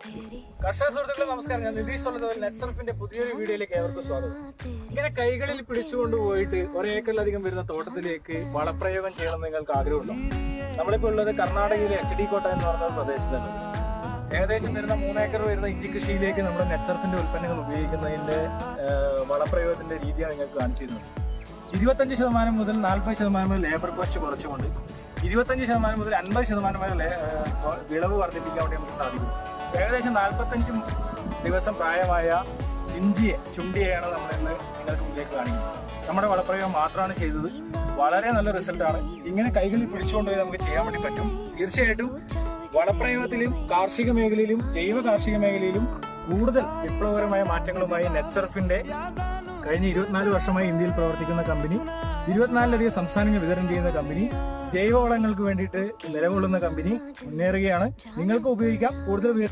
കർഷക സുഹൃത്തുക്കളെ നമസ്കാരം. ഞാൻ നിതീഷ് ഉള്ളത് നെറ്റ്സർഫിന്റെ പുതിയൊരു വീഡിയോയിലേക്ക് ഏവർക്കും സ്വാഗതം. ഇങ്ങനെ കൈകളിൽ പിടിച്ചുകൊണ്ട് പോയിട്ട് ഒരേക്കറിലധികം വരുന്ന തോട്ടത്തിലേക്ക് വളപ്രയോഗം ചെയ്യണമെന്ന് നിങ്ങൾക്ക് ആഗ്രഹമുണ്ടോ? നമ്മളിപ്പോ ഉള്ളത് കർണാടകയിലെ എച്ച് ഡി കോട്ട എന്ന് പറഞ്ഞ പ്രദേശത്താണ്. ഏകദേശം വരുന്ന മൂന്നേക്കർ വരുന്ന ഇഞ്ചി കൃഷിയിലേക്ക് നമ്മുടെ നെറ്റ്സർഫിന്റെ ഉൽപ്പന്നങ്ങൾ ഉപയോഗിക്കുന്നതിന്റെ വളപ്രയോഗത്തിന്റെ രീതിയാണ് നിങ്ങൾക്ക് കാണിച്ചു തരുന്നത്. ഇരുപത്തഞ്ച് ശതമാനം മുതൽ നാൽപ്പത് ശതമാനം വരെ ലേബർ കോസ്റ്റ് കുറച്ചുകൊണ്ട് ഇരുപത്തഞ്ച് ശതമാനം മുതൽ അൻപത് ശതമാനം വരെ വിളവ് വർദ്ധിപ്പിക്കാൻ വേണ്ടി നമുക്ക് സാധിക്കും. ഏകദേശം നാൽപ്പത്തഞ്ച് ദിവസം പ്രായമായ ഇഞ്ചിയെ ചുണ്ടിയെയാണ് നമ്മൾ ഇന്ന് നിങ്ങൾക്ക് മുന്നിലേക്ക് കാണിക്കുന്നത്. നമ്മുടെ വളപ്രയോഗം മാത്രമാണ് ചെയ്തത്. വളരെ നല്ല റിസൾട്ടാണ് ഇങ്ങനെ കൈകളിൽ പിടിച്ചുകൊണ്ട് നമുക്ക് ചെയ്യാൻ വേണ്ടി പറ്റും. തീർച്ചയായിട്ടും വളപ്രയോഗത്തിലും കാർഷിക മേഖലയിലും ജൈവ കാർഷിക മേഖലയിലും കൂടുതൽ വിപ്ലവകരമായ മാറ്റങ്ങളുമായി നെറ്റ്സർഫിന്റെ കഴിഞ്ഞ ഇരുപത്തിനാല് വർഷമായി ഇന്ത്യയിൽ പ്രവർത്തിക്കുന്ന കമ്പനി ഇരുപത്തിനാലിലധികം സംസ്ഥാനങ്ങൾ വിതരണം ചെയ്യുന്ന കമ്പനി ജൈവവളങ്ങൾക്ക് വേണ്ടിയിട്ട് നിലകൊള്ളുന്ന കമ്പനി മുന്നേറുകയാണ്. നിങ്ങൾക്ക് ഉപയോഗിക്കാം. കൂടുതൽ